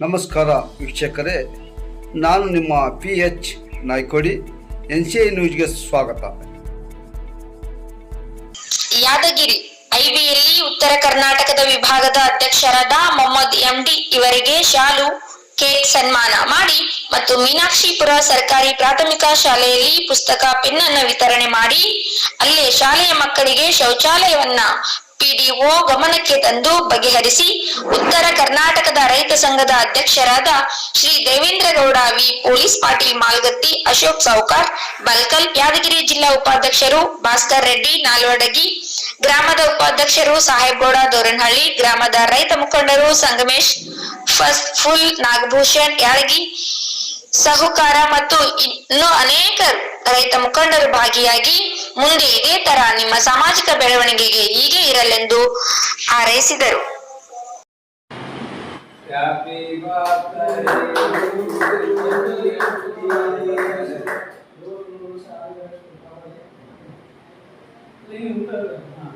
ನಮಸ್ಕಾರ ವೀಕ್ಷಕರೇ, ನಾನು ನಿಮ್ಮ P H Naikodi N C I ನ್ಯೂಸ್ಗೆ ಸ್ವಾಗತ. ಯಾದಗಿರಿ ಐಬಿಯಲ್ಲಿ ಉತ್ತರ ಕರ್ನಾಟಕದ ವಿಭಾಗದ ಅಧ್ಯಕ್ಷರಾದ ಮೊಹಮ್ಮದ್ ಎಂಡಿ ಇವರಿಗೆ ಶಾಲು, ಕೇಕ್ ಸನ್ಮಾನ ಮಾಡಿ ಮತ್ತು ಮೀನಾಕ್ಷಿಪುರ ಸರ್ಕಾರಿ ಪ್ರಾಥಮಿಕ ಶಾಲೆಯಲ್ಲಿ ಪುಸ್ತಕ ಪೆನ್ ಅನ್ನು ವಿತರಣೆ ಮಾಡಿ, ಅಲ್ಲೇ ಶಾಲೆಯ ಮಕ್ಕಳಿಗೆ ಶೌಚಾಲಯವನ್ನ ಪಿಡಿಒ ಗಮನಕ್ಕೆ ತಂದು ಬಗೆಹರಿಸಿ ಉತ್ತರ ಕರ್ನಾಟಕದ ರೈತ ಸಂಘದ ಅಧ್ಯಕ್ಷರಾದ ಶ್ರೀ ದೇವೇಂದ್ರಗೌಡ ವಿ ಪೊಲೀಸ್ ಪಾಟೀಲ್ ಮಾಲ್ಗತ್ತಿ ಅಶೋಕ್ ಸಾವ್ಕಾರ್, ಬಲ್ಕಲ್ ಯಾದಗಿರಿ ಜಿಲ್ಲಾ ಉಪಾಧ್ಯಕ್ಷರು ಭಾಸ್ಕರ್ ರೆಡ್ಡಿ, ನಾಲ್ವಡಗಿ ಗ್ರಾಮದ ಉಪಾಧ್ಯಕ್ಷರು ಸಾಹೇಬ್ಗೌಡ ದೋರನಹಳ್ಳಿ, ಗ್ರಾಮದ ರೈತ ಮುಖಂಡರು ಸಂಗಮೇಶ್ ಫಸ್ಟ್ ಫುಲ್ ನಾಗಭೂಷಣ್, ಯಾಳಗಿ ಸಹುಕಾರ ಮತ್ತು ಇನ್ನೂ ಅನೇಕ ರೈತ ಮುಖಂಡರು ಭಾಗಿಯಾಗಿ ಮುಂದೆ ಇದೇ ತರ ನಿಮ್ಮ ಸಾಮಾಜಿಕ ಬೆಳವಣಿಗೆಗೆ ಹೀಗೆ ಇರಲೆಂದು ಹಾರೈಸಿದರು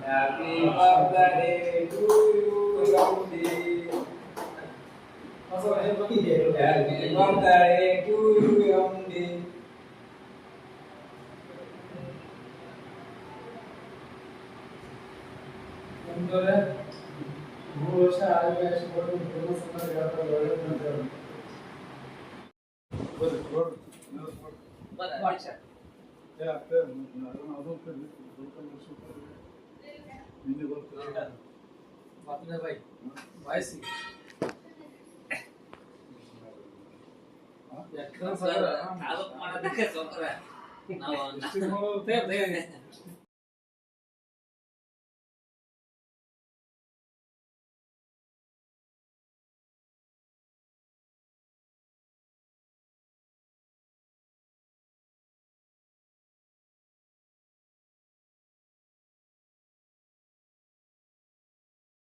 Happy birthday to you, Yamdi. Happy birthday to you, Yamdi. ಮೂರು ವರ್ಷ ಆರೋಗ್ಯ ಆಶೀರ್ವಾದ ಕುಟುಂಬ ಸಮಾಜ ವ್ಯಾಪಾರ ಒಳ್ಳೆಯದು ಅಂತ ಹೇಳಿ. ಬರ್ರಿ, ನೋಡ್ರಿ, ನೀವು